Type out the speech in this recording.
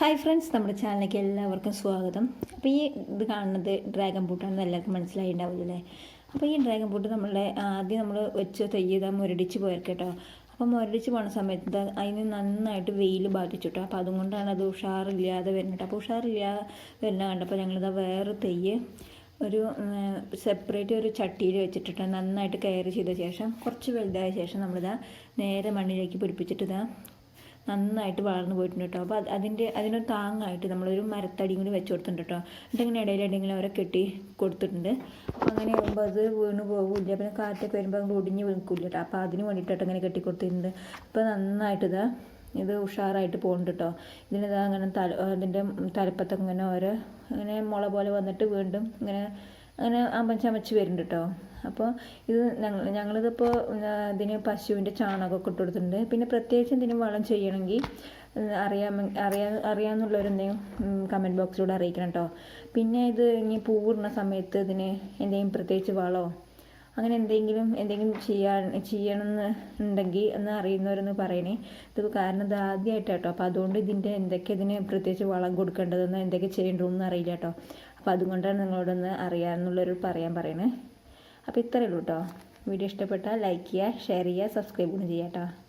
Hi friends നമ്മുടെ ചാനലിലേക്ക് എല്ലാവർക്കും സ്വാഗതം. അപ്പോൾ ഈ ഇത് കാണുന്നത് ഡ്രാഗൺ ബൂട്ടാണെന്ന് എല്ലാവർക്കും മനസ്സിലായിട്ടുണ്ടാവില്ലേ? അപ്പോൾ ഈ ഡ്രാഗൺ ബൂട്ട് നമ്മളുടെ ആദ്യം നമ്മൾ വെച്ച് തയ്യത മുരടിച്ച് കേട്ടോ. അപ്പോൾ മുരടിച്ച് പോണ സമയത്ത് അതിന് നന്നായിട്ട് വെയിൽ ബാധിച്ചു കേട്ടോ അപ്പോൾ അതുകൊണ്ടാണ് അത് ഉഷാറില്ലാതെ വരുന്നത്. അപ്പോൾ ഉഷാറില്ലാതെ വരുന്ന കണ്ടപ്പോൾ ഞങ്ങളിതാ വേറെ തെയ്യ് ഒരു സെപ്പറേറ്റ് ഒരു ചട്ടിയിൽ വെച്ചിട്ടിട്ട് നന്നായിട്ട് കെയർ ചെയ്ത ശേഷം കുറച്ച് വലുതായ ശേഷം നമ്മളിതാ നേരെ മണ്ണിലേക്ക് പിടിപ്പിച്ചിട്ട് ഇതാ നന്നായിട്ട് വളർന്നു പോയിട്ടുണ്ട് കേട്ടോ അപ്പോൾ അത് അതിന്റെ അതിനൊരു താങ്ങായിട്ട് നമ്മളൊരു മരത്തടി കൂടി വെച്ച് കൊടുത്തിട്ടുണ്ട് കേട്ടോ എന്നിട്ട് ഇടയിൽ അവരെ കെട്ടി കൊടുത്തിട്ടുണ്ട്. അപ്പോൾ അങ്ങനെ ആകുമ്പോൾ അത് വീണ് പോകില്ല. പിന്നെ കാറ്റൊക്കെ വരുമ്പോൾ അത് ഒടിഞ്ഞ് വീണിക്കില്ല കേട്ടോ അപ്പോൾ അതിന് വേണ്ടിയിട്ടായിട്ട് ഇങ്ങനെ കെട്ടി കൊടുത്തിട്ടുണ്ട് അപ്പോൾ നന്നായിട്ട് ഇതാ ഇത് ഉഷാറായിട്ട് പോകുന്നുണ്ട് കേട്ടോ ഇതിനിതാ അങ്ങനെ തല അതിന്റെ തലപ്പത്തൊക്കെ ഇങ്ങനെ ഓരോ ഇങ്ങനെ മുള പോലെ വന്നിട്ട് വീണ്ടും ഇങ്ങനെ അങ്ങനെ അമ്പം ചമച്ച് വരുന്നുണ്ട് കേട്ടോ അപ്പോൾ ഇത് ഞങ്ങൾ ഞങ്ങളിതിപ്പോൾ ഇതിന് പശുവിന്റെ ചാണകമൊക്കെ ഇട്ട് കൊടുത്തിട്ടുണ്ട്. പിന്നെ പ്രത്യേകിച്ച് എന്തിനും വളം ചെയ്യണമെങ്കിൽ അറിയാൻ അറിയാ അറിയാമെന്നുള്ളവരെന്തെങ്കിലും കമന്റ് ബോക്സിലൂടെ അറിയിക്കണം കേട്ടോ പിന്നെ ഇത് ഇനി പൂവിടുന്ന സമയത്ത് ഇതിന് എന്തെങ്കിലും പ്രത്യേകിച്ച് വളമോ അങ്ങനെ എന്തെങ്കിലും എന്തെങ്കിലും ചെയ്യാൻ ചെയ്യണമെന്ന് ഉണ്ടെങ്കിൽ എന്ന് അറിയുന്നവരൊന്ന് പറയണേ. ഇത് കാരണം ഇത് ആദ്യമായിട്ടാട്ടോ അപ്പോൾ അതുകൊണ്ട് ഇതിന്റെ എന്തൊക്കെ ഇതിന് പ്രത്യേകിച്ച് വളം കൊടുക്കേണ്ടതെന്ന് എന്തൊക്കെ ചെയ്യേണ്ടതെന്ന് അറിയില്ല കേട്ടോ അപ്പോൾ അതുകൊണ്ടാണ് നിങ്ങളോടൊന്ന് അറിയാമെന്നുള്ളൊരു പറയാൻ പറയണേ. അപ്പോൾ ഇത്രയേ ഉള്ളൂ കേട്ടോ. വീഡിയോ ഇഷ്ടപ്പെട്ടാൽ ലൈക്ക് ചെയ്യുക ഷെയർ ചെയ്യുക സബ്സ്ക്രൈബ് കൂടി കേട്ടോ.